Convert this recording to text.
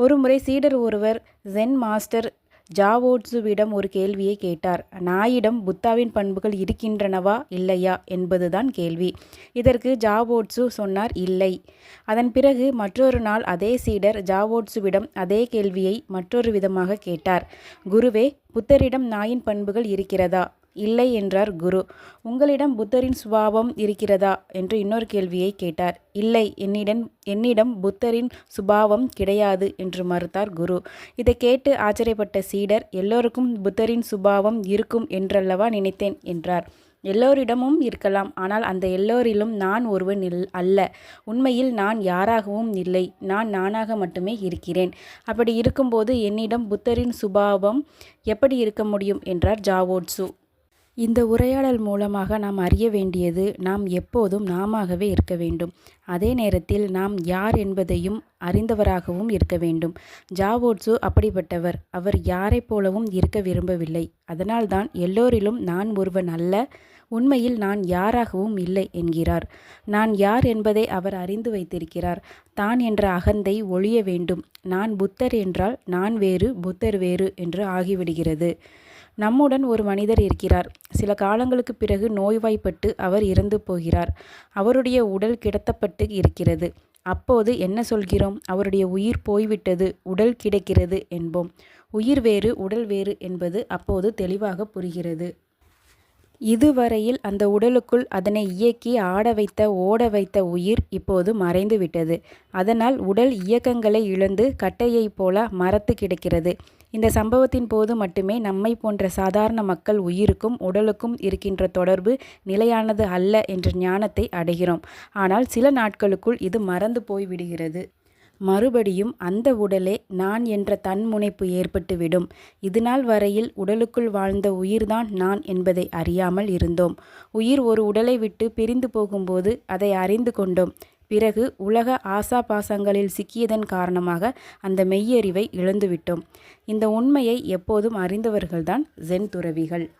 ஒருமுறை சீடர் ஒருவர் ஜென் மாஸ்டர் ஜாவோட்ஸுவிடம் ஒரு கேள்வியை கேட்டார். நாயிடம் புத்தாவின் பண்புகள் இருக்கின்றனவா இல்லையா? என்பதுதான் கேள்வி. இதற்கு ஜாவோட்ஸு சொன்னார் இல்லை. அதன் பிறகு மற்றொரு நாள் அதே சீடர் ஜாவோட்ஸுவிடம் அதே கேள்வியை மற்றொரு விதமாக கேட்டார். குருவே புத்தரிடம் நாயின் பண்புகள் இருக்கிறதா? இல்லை என்றார் குரு. உங்களிடம் புத்தரின் சுபாவம் இருக்கிறதா? என்று இன்னொரு கேள்வியை கேட்டார். இல்லை என்னிடம் என்னிடம் புத்தரின் சுபாவம் கிடையாது என்று மறுத்தார் குரு. இதை கேட்டு ஆச்சரியப்பட்ட சீடர் எல்லோருக்கும் புத்தரின் சுபாவம் இருக்கும் என்றல்லவா நினைத்தேன் என்றார். எல்லோரிடமும் இருக்கலாம் ஆனால் அந்த எல்லோரிலும் நான் ஒருவன் இல் அல்ல. உண்மையில் நான் யாராகவும் இல்லை நான் நானாக மட்டுமே இருக்கிறேன். அப்படி இருக்கும்போது என்னிடம் புத்தரின் சுபாவம் எப்படி இருக்க முடியும்? என்றார் ஜாவோட்சு. இந்த உரையாடல் மூலமாக நாம் அறிய வேண்டியது நாம் எப்போதும் நாமாகவே இருக்க வேண்டும். அதே நேரத்தில் நாம் யார் என்பதையும் அறிந்தவராகவும் இருக்க வேண்டும். ஜாவோட்சு அப்படிப்பட்டவர். அவர் யாரைப் போலவும் இருக்க விரும்பவில்லை. அதனால்தான் எல்லோரிலும் நான் ஒருவன் அல்ல. உண்மையில் நான் யாராகவும் இல்லை என்கிறார். நான் யார் என்பதை அவர் அறிந்து வைத்திருக்கிறார். தான் என்ற அகந்தை ஒழிய வேண்டும். நான் புத்தர் என்றால் நான் வேறு புத்தர் வேறு என்று ஆகிவிடுகிறது. நம்முடன் ஒரு மனிதர் இருக்கிறார். சில காலங்களுக்கு பிறகு நோய்வாய்ப்பட்டு அவர் இறந்து போகிறார். அவருடைய உடல் கிடத்தப்பட்டு இருக்கிறது. அப்போது என்ன சொல்கிறோம்? அவருடைய உயிர் போய்விட்டது உடல் கிடைக்கிறது என்போம். உயிர் வேறு உடல் வேறு என்பது அப்போது தெளிவாக புரிகிறது. இதுவரையில் அந்த உடலுக்குள் அதனை இயக்கி ஆட வைத்த ஓட வைத்த உயிர் இப்போது மறைந்து விட்டது. அதனால் உடல் இயக்கங்களை இழந்து கட்டையைப் போல மரத்து கிடக்கிறது. இந்த சம்பவத்தின் போது மட்டுமே நம்மை போன்ற சாதாரண மக்கள் உயிருக்கும் உடலுக்கும் இருக்கின்ற தொடர்பு நிலையானது அல்ல என்ற ஞானத்தை அடைகிறோம். ஆனால் சில நாட்களுக்குள் இது மறந்து போய்விடுகிறது மறுபடியும் அந்த உடலே நான் என்ற தன்முனைப்பு ஏற்பட்டுவிடும். இதுநாள் வரையில் உடலுக்குள் வாழ்ந்த உயிர்தான் நான் என்பதை அறியாமல் இருந்தோம். உயிர் ஒரு உடலை விட்டு பிரிந்து போகும்போது அதை அறிந்து கொண்டோம். பிறகு உலக ஆசாபாசங்களில் சிக்கியதன் காரணமாக அந்த மெய்யறிவை இழந்துவிட்டோம். இந்த உண்மையை எப்போதும் அறிந்தவர்கள்தான் ஜென் துறவிகள்.